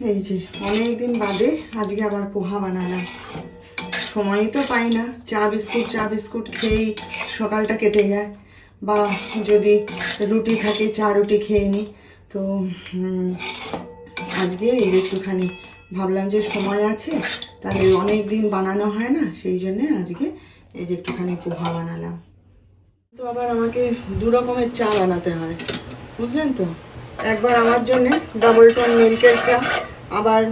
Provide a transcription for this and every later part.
এই যে অনেক দিন বাদে আজকে আবার পোহা বানালাম। সময়ই তো পাই না। চা বিস্কুট চা বিস্কুট খেয়েই সকালটা কেটে যায়। বা যদি রুটি থাকে, চা রুটি খেয়ে নিই। তো আজকে এই একটুখানি ভাবলাম যে সময় আছে, তাহলে অনেক দিন বানানো হয় না, সেই জন্যে আজকে এই যে একটুখানি পোহা বানালাম। তো আবার আমাকে দু রকমের চা বানাতে হয়। বুঝলেন তো? একবার আমার জন্যে ডাবল টোন মিল্কের চা আবার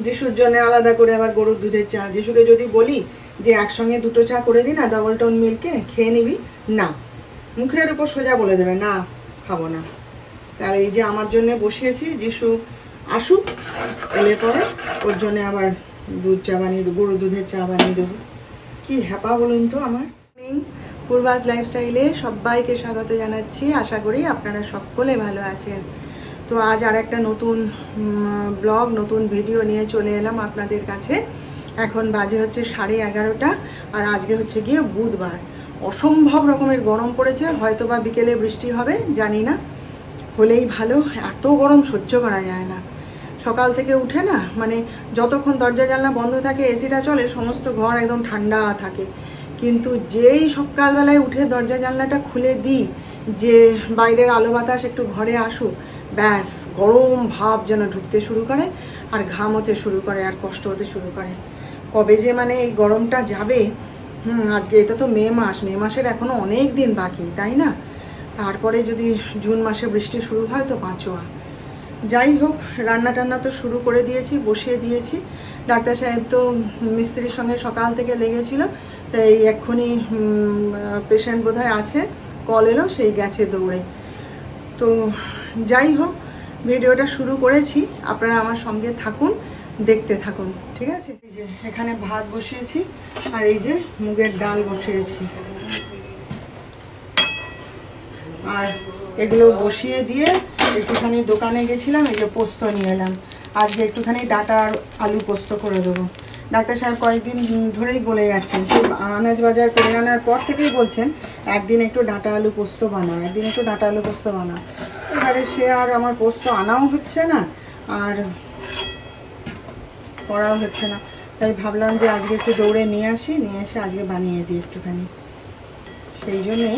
যিশুর জন্য আলাদা করে আবার গরুর দুধের চা। যিশুকে যদি বলি যে একসঙ্গে দুটো চা করে দিই না ডবল টোন মিল্কে খেয়ে নিবি? না। মুখের উপর সোজা বলে দেবে, না, খাব না। তাহলে এই যে আমার জন্য বসিয়েছি, যিশু আসুক, এলে পরে ওর জন্য আবার দুধ চা বানিয়ে দেবো, গরুর দুধের চা বানিয়ে দেবো। কি হ্যাপা বলুন তো আমার। পূর্বাস লাইফস্টাইলে সবাইকে স্বাগত জানাচ্ছি। আশা করি আপনারা সকলে ভালো আছেন। তো আজ আর একটা নতুন ব্লগ, নতুন ভিডিও নিয়ে চলে এলাম আপনাদের কাছে। এখন বাজে হচ্ছে সাড়ে এগারোটা, আর আজকে হচ্ছে গিয়ে বুধবার। অসম্ভব রকমের গরম পড়েছে, হয়তো বা বিকেলে বৃষ্টি হবে, জানি না। হলেই ভালো, এত গরম সহ্য করা যায় না। সকাল থেকে উঠে না মানে যতক্ষণ দরজা জানলা বন্ধ থাকে, এসিটা চলে, সমস্ত ঘর একদম ঠান্ডা থাকে। কিন্তু যেই সকালবেলায় উঠে দরজা জানলাটা খুলে দিই, যে বাইরের আলো বাতাস একটু ঘরে আসুক ব্যাস, গরম ভাব যেন ঢুকতে শুরু করে আর ঘাম হতে শুরু করে আর কষ্ট হতে শুরু করে। কবে যে মানে এই গরমটা যাবে, হুম, আজকে এটা তো মে মাস, মে মাসের এখনও অনেক দিন বাকি, তাই না? তারপরে যদি জুন মাসে বৃষ্টি শুরু হয় তো পাঁচোয়া। যাই হোক, রান্না টান্না তো শুরু করে দিয়েছি, বসিয়ে দিয়েছি। ডাক্তার সাহেব তো মিস্ত্রির সঙ্গে সকাল থেকে লেগেছিল, তাই এক্ষুনি পেশেন্ট বোধহয় আছে, কল এলো, সেই গেছে দৌড়ে। তো যাই হোক, ভিডিওটা শুরু করেছি। আপনারা আমার সঙ্গে থাকুন, দেখতে থাকুন, ঠিক আছে? এই যে এখানে ভাত বসিয়েছি, আর এই যে মুগের ডাল বসিয়েছি। আর এগুলো বসিয়ে দিয়ে একটুখানি দোকানে গেছিলাম, এই যে পোস্ত নিয়ে এলাম। আজকে একটুখানি ডাটা আর আলু পোস্ত করে দেবো। ডাক্তার সাহেব কয়েকদিন ধরেই বলে যাচ্ছেন সে আনাজ বাজার করে আনার পর থেকেই বলছেন, একদিন একটু ডাটা আলু পোস্ত বানাও, একদিন একটু ডাটা আলু পোস্ত বানাও। এবারে সে আর আমার পোস্ত আনাও হচ্ছে না, আর করাও হচ্ছে না। তাই ভাবলাম যে আজকে একটু দৌড়ে নিয়ে আসি, নিয়ে এসে আজকে বানিয়ে দিই একটুখানি। সেই জন্যে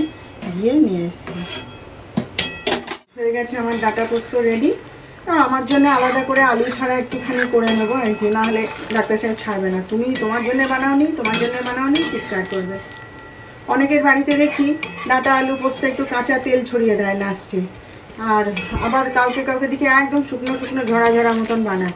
গিয়ে নিয়ে এসেছি। হয়ে গেছে আমার ডাটা পোস্ত রেডি আমার জন্য আলাদা করে আলু ছাড়া একটুখানি করে নেব, আর কি নাহলে ডাক্তার সাহেব ছাড়বে না। তুমি তোমার জন্য বানাওনি তোমার জন্য বানাওনি চিৎকার করবে। অনেকের বাড়িতে দেখি ডাটা আলু পোস্ত একটু কাঁচা তেল ছড়িয়ে দেয় লাস্টে আর আবার কাউকে কাউকে দেখি একদম শুকনো শুকনো ঝরা ঝরা মতন বানায়।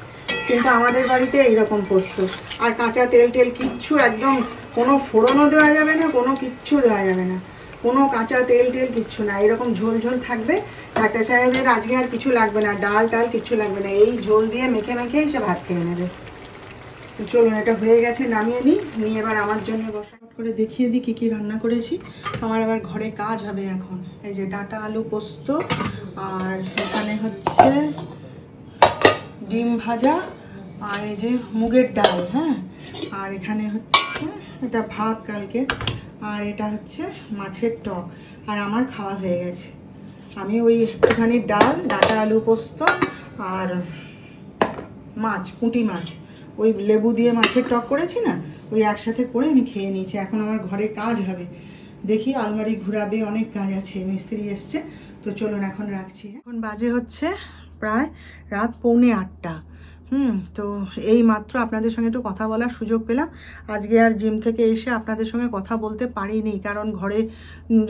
কিন্তু আমাদের বাড়িতে এইরকম পোস্ত। আর কাঁচা তেল টেল কিচ্ছু একদম কোনো ফোড়নও দেওয়া যাবে না, কোনো কিচ্ছু দেওয়া যাবে না। কোনো কাঁচা তেল টেল কিচ্ছু না। এরকম ঝোল ঝোল থাকবে। ডাক্তার সাহেবের আজকে আর কিছু লাগবে না, ডাল টাল কিচ্ছু লাগবে না। এই ঝোল দিয়ে মেখে মেখেই সে ভাত খেয়ে নেবে। চলুন, এটা হয়ে গেছে, নামিয়ে নিই। নিয়ে এবার আমার জন্য বসা করে দেখিয়ে দিই কী কী রান্না করেছি। আমার আবার ঘরে কাজ হবে এখন। এই যে ডাটা আলু পোস্ত, আর এখানে হচ্ছে ডিম ভাজা, আর এই যে মুগের ডাল হ্যাঁ? আর এখানে হচ্ছে এটা ভাত কালকে, আর এটা হচ্ছে মাছের টক, আর আমার খাওয়া হয়ে গেছে। আমি ওই একটুখানি ডাল, ডাটা আলু পোস্ত, আর মাছ, পুঁটি মাছ, ওই লেবু দিয়ে মাছের টক করেছি না, ওই একসাথে করে আমি খেয়ে নিয়েছি, এখন আমার ঘরে কাজ হবে। দেখি আলমারি ঘুরাবে, অনেক কাজ আছে, মিস্ত্রি এসছে। তো চলুন এখন রাখছি এখন বাজে হচ্ছে প্রায় রাত পৌনে আটটা। হুম, তো এই মাত্র আপনাদের সঙ্গে একটু কথা বলার সুযোগ পেলাম। আজকে আর জিম থেকে এসে আপনাদের সঙ্গে কথা বলতে পারিনি, কারণ ঘরে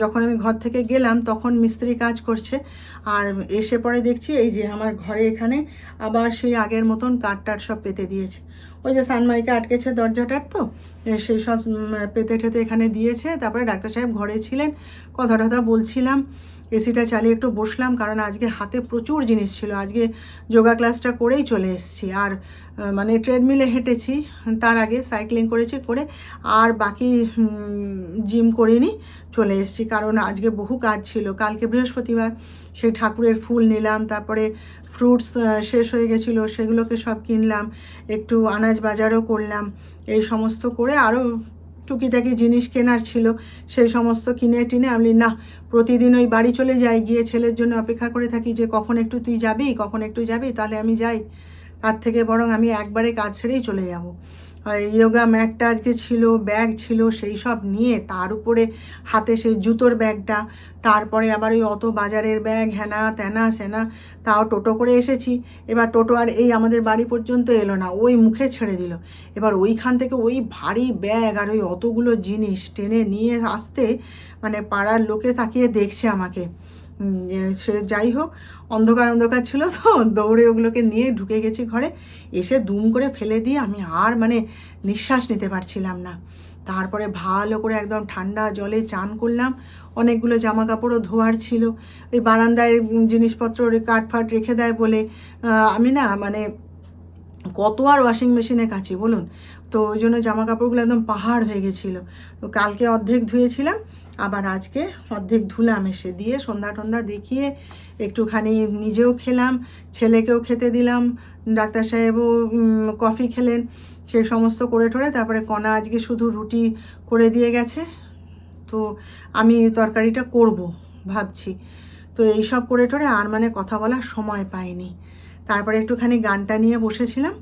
যখন আমি ঘর থেকে গেলাম তখন মিস্ত্রি কাজ করছে। আর এসে পরে দেখছি এই যে আমার ঘরে এখানে আবার সেই আগের মতন কাঠ টাট সব পেতে দিয়েছে। ওই যে সানমাইকে আটকেছে দরজাটার তো সেই সব পেতে ঠেতে এখানে দিয়েছে। তারপরে ডাক্তার সাহেব ঘরে ছিলেন কথা টথা বলছিলাম। এসিটা চালিয়ে একটু বসলাম, কারণ আজকে হাতে প্রচুর জিনিস ছিল। আজকে যোগা ক্লাসটা করেই চলে এসেছি। আর মানে ট্রেডমিলে হেঁটেছি, তার আগে সাইক্লিং করেছি, করে আর বাকি জিম করিনি, চলে এসেছি। কারণ আজকে বহু কাজ ছিল। কালকে বৃহস্পতিবার সেই ঠাকুরের ফুল নিলাম, তারপরে ফ্রুটস শেষ হয়ে গেছিল, সেগুলোকে সব কিনলাম, একটু আনাজ বাজারও করলাম, এই সমস্ত করে আরও টুকিটাকি জিনিস কেনার ছিল, সেই সমস্ত কিনে টিনে আমি না প্রতিদিন ওই বাড়ি চলে যাই, গিয়ে ছেলের জন্য অপেক্ষা করে থাকি যে কখন একটু তুই যাবি, কখন একটু যাবি, তাহলে আমি যাই। তার থেকে বরং আমি একবারে কাজ ছেড়েই চলে যাব। ইয়োগা ম্যাটটা আজকে ছিল ব্যাগ ছিল, সেই সব নিয়ে তার উপরে হাতে সেই জুতোর ব্যাগটা তারপরে আবার ওই অত বাজারের ব্যাগ হ্যানা ত্যানা স্যানা তাও টোটো করে এসেছি। এবার টোটো আর এই আমাদের বাড়ি পর্যন্ত এলো না, ওই মুখে ছেড়ে দিল। এবার ওইখান থেকে ওই ভারী ব্যাগ আর ওই অতগুলো জিনিস টেনে নিয়ে আসতে মানে পাড়ার লোকে তাকিয়ে দেখছে আমাকে। সে যাই হোক, অন্ধকার অন্ধকার ছিল তো, দৌড়ে ওগুলোকে নিয়ে ঢুকে গেছি ঘরে। এসে দুম করে ফেলে দিয়ে আমি আর মানে নিঃশ্বাস নিতে পারছিলাম না। তারপরে ভালো করে একদম ঠান্ডা জলে চান করলাম। অনেকগুলো জামা কাপড়ও ধোয়ার ছিল। ওই বারান্দায় জিনিসপত্র রে- কাঠ ফাট রেখে দেয় বলে আমি না মানে কত আর ওয়াশিং মেশিনে কাচি, বলুন? তো ওই জন্য জামা কাপড়গুলো একদম পাহাড় হয়ে গেছিল। তো কালকে অর্ধেক ধুয়েছিলাম। আবার আজকে অর্ধেক ধুলাম এসে দিয়ে সন্ধ্যা টন্ধা দেখিয়ে একটুখানি নিজেও খেলাম, ছেলেকেও খেতে দিলাম, ডাক্তার সাহেবও কফি খেলেন, সেই সমস্ত করে টোরে, তারপরে কণা আজকে শুধু রুটি করে দিয়ে গেছে। তো আমি তরকারিটা করব, ভাবছি। তো এই সব করে টোরে আর মানে কথা বলার সময় পাইনি। তারপরে একটুখানি গানটা নিয়ে বসেছিলাম,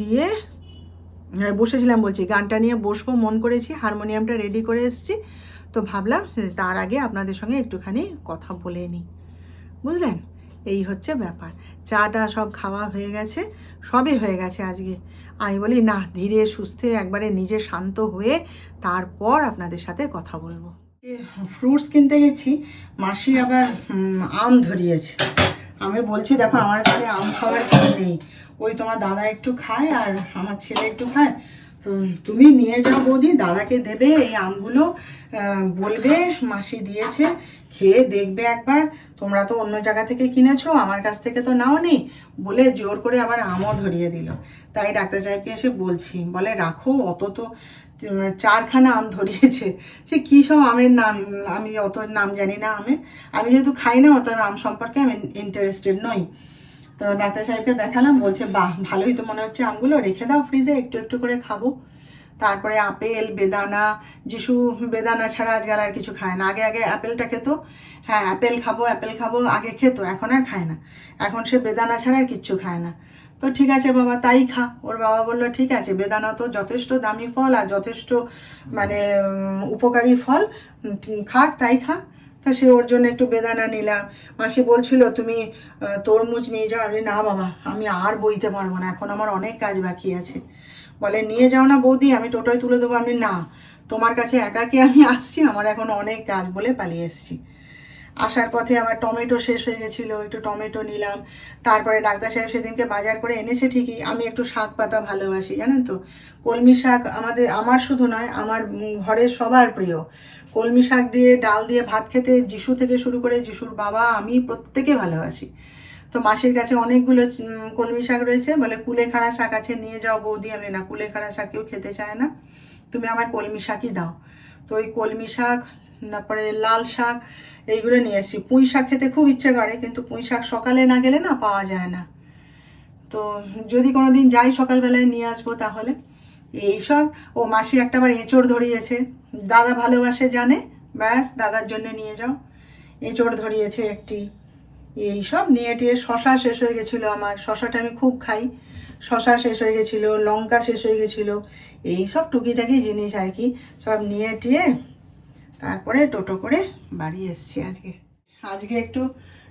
দিয়ে, বসেছিলাম বলছি, গানটা নিয়ে বসবো, মন করেছি, হারমোনিয়ামটা রেডি করে এসেছি। তো ভাবলাম তার আগে আপনাদের সঙ্গে একটুখানি কথা বলে নিই। বুঝলেন? এই হচ্ছে ব্যাপার। চাটা সব খাওয়া হয়ে গেছে, সবই হয়ে গেছে আজকে। আমি বলি, না, ধীরে সুস্থে একবারে নিজে শান্ত হয়ে তারপর আপনাদের সাথে কথা বলব। ফ্রুটস কিনতে গেছি, মাসি আবার আম ধরিয়েছে। আমি বলছি, দেখো, আমার কাছে আম খাওয়ার কিছু নেই। ওই তোমার দাদা একটু খায় আর আমার ছেলে একটু খায়। তো তুমি নিয়ে যাও বৌদি, দাদাকে দেবে, এই আমগুলো বলবে, মাসি দিয়েছে, খেয়ে দেখবে একবার। তোমরা তো অন্য জায়গা থেকে কিনেছো, আমার কাছ থেকে তো নাও নি বলে জোর করে আবার আমও ধরিয়ে দিল। তাই ডাক্তার সাহেবকে এসে বলছি, বলে, রাখো, অত তো চারখানা আম ধরিয়েছে। সে কী সব আমের নাম, আমি অত নাম জানি না আমের। আমি যেহেতু খাই না অত আম সম্পর্কে আমি ইন্টারেস্টেড নই। তো ডাক্তার সাহেবকে দেখালাম, বলছে, বাহ, ভালোই তো মনে হচ্ছে আমগুলো রেখে দাও ফ্রিজে, একটু একটু করে খাব। তারপরে আপেল, বেদানা, যিশু বেদানা ছাড়া আজকাল আর কিছু খায় না। আগে আগে অ্যাপেলটা খেতো। হ্যাঁ অ্যাপেল খাব অ্যাপেল খাব, আগে খেতো, এখন আর খায় না। এখন সে বেদানা ছাড়া আর কিচ্ছু খায় না। তো ঠিক আছে বাবা, তাই খা। ওর বাবা বলল, ঠিক আছে, বেদানা তো যথেষ্ট দামি ফল আর যথেষ্ট মানে উপকারী ফল। খাক তাই খা। তা সে ওর জন্য একটু বেদানা নিলাম। মাসি বলছিল, তুমি তরমুজ নিয়ে যাও। আমি না বাবা, আমি আর বইতে পারব না, এখন আমার অনেক কাজ বাকি আছে। বলে, নিয়ে যাও না বৌদি, আমি টোটোয় তুলে দেবো। আমি, না, তোমার কাছে একাকে আমি আসছি, আমার এখন অনেক কাজ বলে পালিয়ে এসেছি। আসার পথে আমার টমেটো শেষ হয়ে গেছিল, একটু টমেটো নিলাম। তারপরে ডাক্তার সাহেব সেদিনকে বাজার করে এনেছে ঠিকই, আমি একটু শাক পাতা ভালোবাসি, জানেন তো? কলমি শাক আমাদের, আমার শুধু নয়, আমার ঘরের সবার প্রিয়। কলমি শাক দিয়ে, ডাল দিয়ে ভাত খেতে যিশু থেকে শুরু করে যিশুর বাবা, আমি প্রত্যেকে ভালোবাসি। তো মাসির কাছে অনেকগুলো কলমি শাক রয়েছে, বলে কুলেখাড়া শাক আছে, নিয়ে যাও বৌদি। আমি না, কুলেখাড়া শাক কেউ খেতে চায় না। তুমি আমার কলমি শাকই দাও। তো ওই কলমি শাক, তারপরে লাল শাক এইগুলো নিয়ে এসেছি। পুঁই শাক খেতে খুব ইচ্ছে করে, কিন্তু পুঁই শাক সকালে না গেলে না পাওয়া যায় না। তো যদি কোনো দিন যাই সকালবেলায় নিয়ে আসব তাহলে। এইসব, ও মাসি একটা বার এঁচড় ধরিয়েছে। দাদা ভালোবাসে জানে, ব্যাস, দাদার জন্য নিয়ে যাও। এঁচড় ধরিয়েছে একটি। এই সব নিয়ে টিয়ে শশা শেষ হয়ে গেছিল আমার। শশাটা আমি খুব খাই। শশা শেষ হয়ে গেছিল, লঙ্কা শেষ হয়ে গেছিল। এই সব টুকিটাকি জিনিস আর কি। সব নিয়ে টিয়ে তারপরে টোটো করে বাড়ি এসছি আজকে। আজকে একটু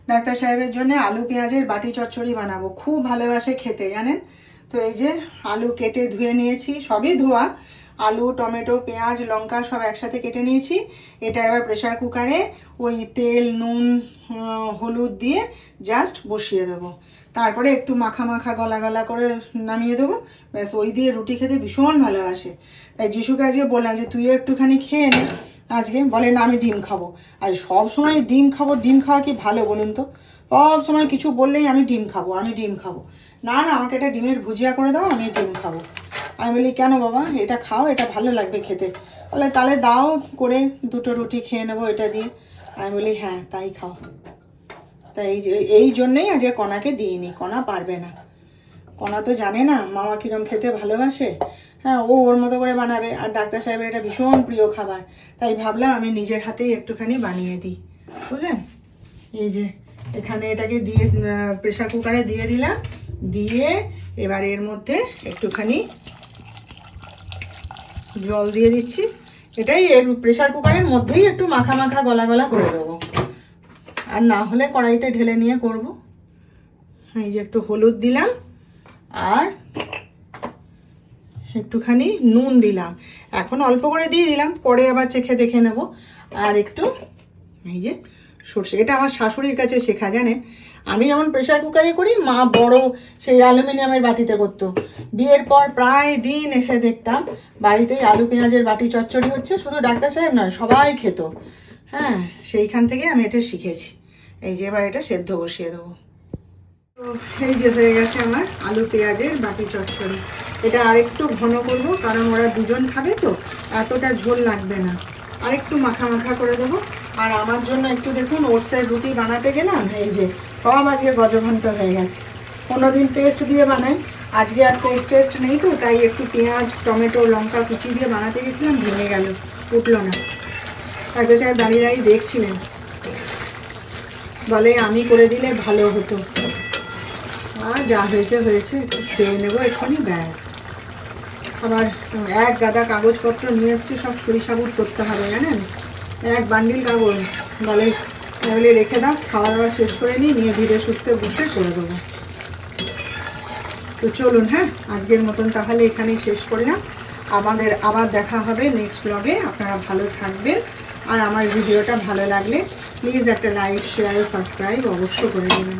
ডাক্তার সাহেবের জন্য আলু, পেঁয়াজের বাটি চচ্চড়ি বানাবো। খুব ভালোবাসে খেতে, জানেন? তো এই যে আলু কেটে ধুয়ে নিয়েছি, সবই ধোয়া। আলু, টমেটো, পেঁয়াজ, লঙ্কা সব একসাথে কেটে নিয়েছি। এটা এবার প্রেসার কুকারে ওই তেল, নুন হলুদ দিয়ে জাস্ট বসিয়ে দেবো। তারপরে একটু মাখা মাখা, গলা গলা করে নামিয়ে দেবো। ব্যাস, ওই দিয়ে রুটি খেতে ভীষণ ভালোবাসে। তাই যিশুকে আজকে বললাম যে, তুইও একটুখানি খেয়ে নে। আজকে বলে, না, আমি ডিম খাব। আর সব সময় ডিম খাব, ডিম খাওয়া কি ভালো বলুন তো? সব সময় কিছু বললেই আমি ডিম খাব, আমি ডিম খাব। না না, আমাকে এটা ডিমের ভুজিয়া করে দাও, আমি ডিম খাব। আমি বলি, কেন বাবা? এটা খাও, এটা ভালো লাগবে খেতে। বলে, তাহলে দাও, করে দুটো রুটি খেয়ে নেব এটা দিয়ে। আমি বলি হ্যাঁ তাই খাও। তাই এই জন্যই আজকে কণাকে দিইনি, কণা পারবে না। কণা তো জানে না, মামা কিরম খেতে ভালোবাসে। হ্যাঁ ও ওর মতো করে বানাবে। আর ডাক্তার সাহেবের এটা ভীষণ প্রিয় খাবার। তাই ভাবলাম আমি নিজের হাতেই একটুখানি বানিয়ে দিই। বুঝলেন? এই যে, এখানে এটাকে দিয়ে প্রেশার কুকারে দিয়ে দিলাম। দিয়ে এবার এর মধ্যে একটুখানি জল দিয়ে দিচ্ছি। এটাই এর প্রেশার কুকারের মধ্যেই একটু মাখা মাখা গলা গলা করে দেবো। আর না হলে কড়াইতে ঢেলে নিয়ে করব। এই যে একটু হলুদ দিলাম। আর একটুখানি নুন দিলাম। এখন অল্প করে দিয়ে দিলাম, পরে আবার চেখে দেখে নেব। আর একটু এই যে সর্ষে, এটা আমার শাশুড়ির কাছে শেখা, জানেন? আমি যেমন প্রেশার কুকারে করি, মা বড় সেই অ্যালুমিনিয়ামের বাটিতে করতো। বিয়ের পর প্রায় দিন এসে দেখতাম, বাড়িতেই আলু, পেঁয়াজের বাটি, চচ্চড়ি হচ্ছে, শুধু ডাক্তার সাহেব নয়, সবাই খেত। হ্যাঁ সেইখান থেকে আমি এটা শিখেছি। এই যে এবার এটা সেদ্ধ বসিয়ে দেবো। তো এই যে হয়ে গেছে আমার আলু, পেঁয়াজের বাটি, চচ্চড়ি। এটা আরেকটু ঘন করব, কারণ ওরা দুজন খাবে তো, এতটা ঝোল লাগবে না। আরেকটু মাখা মাখা করে দেবো। আর আমার জন্য একটু দেখুন, ওটসের রুটি বানাতে গেলাম, এই যে, সব আজকে গজঘণ্ট হয়ে গেছে। কোনো দিন পেস্ট দিয়ে বানাই। আজকে আর পেস্ট টেস্ট নেই তো, তাই একটু পেঁয়াজ, টমেটো, লঙ্কা কুচি দিয়ে বানাতে গেছিলাম ভেঙে গেল, উঠল না। ডাক্তার সাহেব দাঁড়িয়ে দাঁড়িয়ে দেখছিলেন। বলে, আমি করে দিলে ভালো হতো। আর যা হয়েছে হয়েছে খেয়ে নেব এক্ষুনি, ব্যাস। আবার এক গাদা কাগজপত্র নিয়ে এসছি, সব সই সাবুত করতে হবে, জানেন? এক বান্ডিল কাগজ। বলে বলে রেখে দাও, খাওয়া দাওয়া শেষ করে নিই নিয়ে ধীরে সুস্থে বসে করে দেবো। তো চলুন হ্যাঁ আজকের মতন তাহলে এখানেই শেষ করলাম। আমাদের আবার দেখা হবে নেক্সট ব্লগে আপনারা ভালো থাকবেন। আর আমার ভিডিওটা ভালো লাগলে প্লিজ একটা লাইক শেয়ার সাবস্ক্রাইব অবশ্য করে দেবেন।